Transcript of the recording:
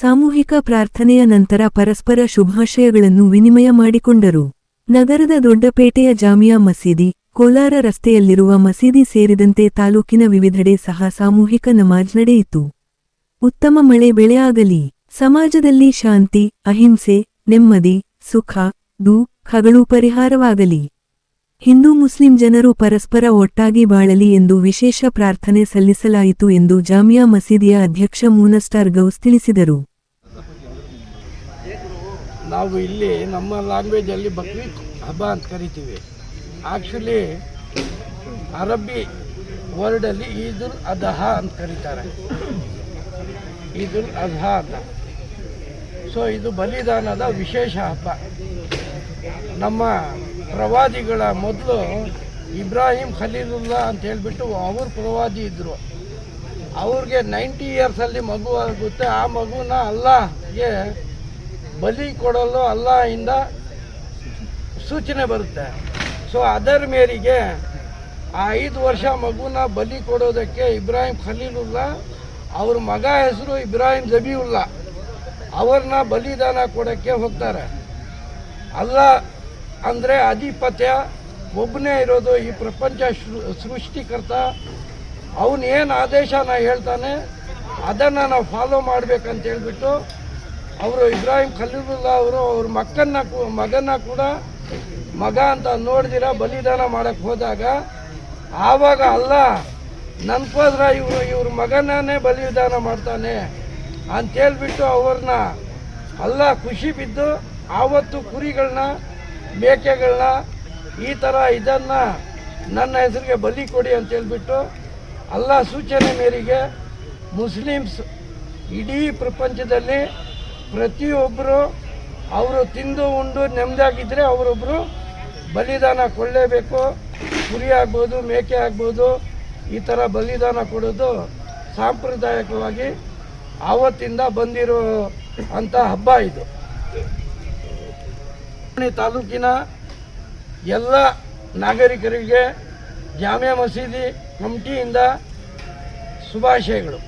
ಸಾಮೂಹಿಕ ಪ್ರಾರ್ಥನೆಯ ನಂತರ ಪರಸ್ಪರ ಶುಭಾಶಯಗಳನ್ನು ವಿನಿಮಯ ಮಾಡಿಕೊಂಡರು. ನಗರದ ದೊಡ್ಡಪೇಟೆಯ ಜಾಮಿಯಾ ಮಸೀದಿ, ಕೋಲಾರ ರಸ್ತೆಯಲ್ಲಿರುವ ಮಸೀದಿ ಸೇರಿದಂತೆ ತಾಲೂಕಿನ ವಿವಿಧೆಡೆ ಸಹ ಸಾಮೂಹಿಕ ನಮಾಜ್ ನಡೆಯಿತು. ಉತ್ತಮ ಮಳೆ ಬೆಳೆಯಾಗಲಿ. ಸಮಾಜದಲ್ಲಿ ಶಾಂತಿ, ಅಹಿಂಸೆ, ನೆಮ್ಮದಿ, ಸುಖ ದುಃಖಗಳು ಪರಿಹಾರವಾಗಲಿ. ಹಿಂದೂ ಮುಸ್ಲಿಂ ಜನರು ಪರಸ್ಪರ ಒಟ್ಟಾಗಿ ಬಾಳಲಿ ಎಂದು ವಿಶೇಷ ಪ್ರಾರ್ಥನೆ ಸಲ್ಲಿಸಲಾಯಿತು ಎಂದು ಜಾಮಿಯಾ ಮಸೀದಿಯ ಅಧ್ಯಕ್ಷ ಮೂನಸ್ಟಾರ್ ಗೌಸ್ ತಿಳಿಸಿದರು. ನಾವು ಇಲ್ಲಿ ನಮ್ಮ ಲ್ಯಾಂಗ್ವೇಜಲ್ಲಿ ಬಕ್ರೀದ್ ಹಬ್ಬ ಅಂತ ಕರಿತೀವಿ. ಆ್ಯಕ್ಚುಲಿ ಅರಬ್ಬಿ ವರ್ಡಲ್ಲಿ ಈದುಲ್ ಅದಹ ಅಂತ ಕರೀತಾರೆ. ಈದುಲ್ ಅದಹ ಅಂತ. ಸೊ ಇದು ಬಲಿದಾನದ ವಿಶೇಷ ಹಬ್ಬ. ನಮ್ಮ ಪ್ರವಾದಿಗಳ ಮೊದಲು ಇಬ್ರಾಹಿಂ ಖಲೀಲುಲ್ಲಾ ಅಂತ ಹೇಳಿಬಿಟ್ಟು ಅವ್ರ ಪ್ರವಾದಿ ಇದ್ದರು ಅವ್ರಿಗೆ ನೈಂಟಿ ಇಯರ್ಸಲ್ಲಿ ಮಗು ಆಗುತ್ತೆ. ಆ ಮಗುನ ಅಲ್ಲಾಗೆ ಬಲಿ ಕೊಡಲು ಅಲ್ಲಾಹಿಂದ ಸೂಚನೆ ಬರುತ್ತೆ. ಸೊ ಅದರ ಮೇರೆಗೆ ಆ ಐದು ವರ್ಷ ಮಗುನ ಬಲಿ ಕೊಡೋದಕ್ಕೆ ಇಬ್ರಾಹಿಂ ಖಲೀಲುಲ್ಲಾ, ಅವ್ರ ಮಗ ಹೆಸರು ಇಬ್ರಾಹಿಂ ಜಬೀವುಲ್ಲಾ. ಅವ್ರನ್ನ ಬಲಿದಾನ ಕೊಡೋಕ್ಕೆ ಹೋಗ್ತಾರೆ. ಅಲ್ಲ ಅಂದರೆ ಅಧಿಪತ್ಯ ಒಬ್ಬನೇ ಇರೋದು ಈ ಪ್ರಪಂಚ ಸೃಷ್ಟಿಕರ್ತ. ಅವನು ಆದೇಶ ಆದೇಶನ ಹೇಳ್ತಾನೆ, ಅದನ್ನು ನಾವು ಫಾಲೋ ಮಾಡಬೇಕಂತ ಹೇಳ್ಬಿಟ್ಟು ಅವರು ಇಬ್ರಾಹಿಂ ಖಲೀಲುಲ್ಲಾ ಅವರು ಅವ್ರ ಮಕ್ಕನ್ನ ಕೂ- ಮಗನ ಕೂಡ ಮಗ ಅಂತ ನೋಡಿದಿರ, ಬಲಿದಾನ ಮಾಡಕ್ಕೆ ಹೋದಾಗ ಆವಾಗ ಅಲ್ಲ ನನ್ಕೋದ್ರ ಇವರು ಇವ್ರ ಮಗನನ್ನೇ ಬಲಿದಾನ ಮಾಡ್ತಾನೆ ಅಂತೇಳ್ಬಿಟ್ಟು ಅವ್ರನ್ನ ಅಲ್ಲ ಖುಷಿ ಬಿದ್ದು, ಆವತ್ತು ಕುರಿಗಳನ್ನ ಮೇಕೆಗಳನ್ನ ಈ ಥರ ಇದನ್ನು ನನ್ನ ಹೆಸರಿಗೆ ಬಲಿ ಕೊಡಿ ಅಂತ ಹೇಳಿಬಿಟ್ಟು ಅಲ್ಲ ಸೂಚನೆ ಮೇರೆಗೆ ಮುಸ್ಲಿಮ್ಸ್ ಇಡೀ ಪ್ರಪಂಚದಲ್ಲಿ ಪ್ರತಿಯೊಬ್ಬರು ಅವರು ತಿಂದು ಉಂಡು ನೆಮ್ಮದಿಯಾಗಿದ್ದರೆ ಅವರೊಬ್ಬರು ಬಲಿದಾನ ಕೊಡಲೇಬೇಕು. ಕುರಿ ಆಗ್ಬೋದು, ಮೇಕೆ ಆಗ್ಬೋದು, ಈ ಥರ ಬಲಿದಾನ ಕೊಡೋದು ಸಾಂಪ್ರದಾಯಿಕವಾಗಿ ಆವತ್ತಿಂದ ಬಂದಿರೋ ಅಂಥ ಹಬ್ಬ ಇದು. ತಾಲೂಕಿನ ಎಲ್ಲ ನಾಗರಿಕರಿಗೆ ಜಾಮಿಯಾ ಮಸೀದಿ ಕಮಿಟಿಯಿಂದ ಶುಭಾಶಯಗಳು.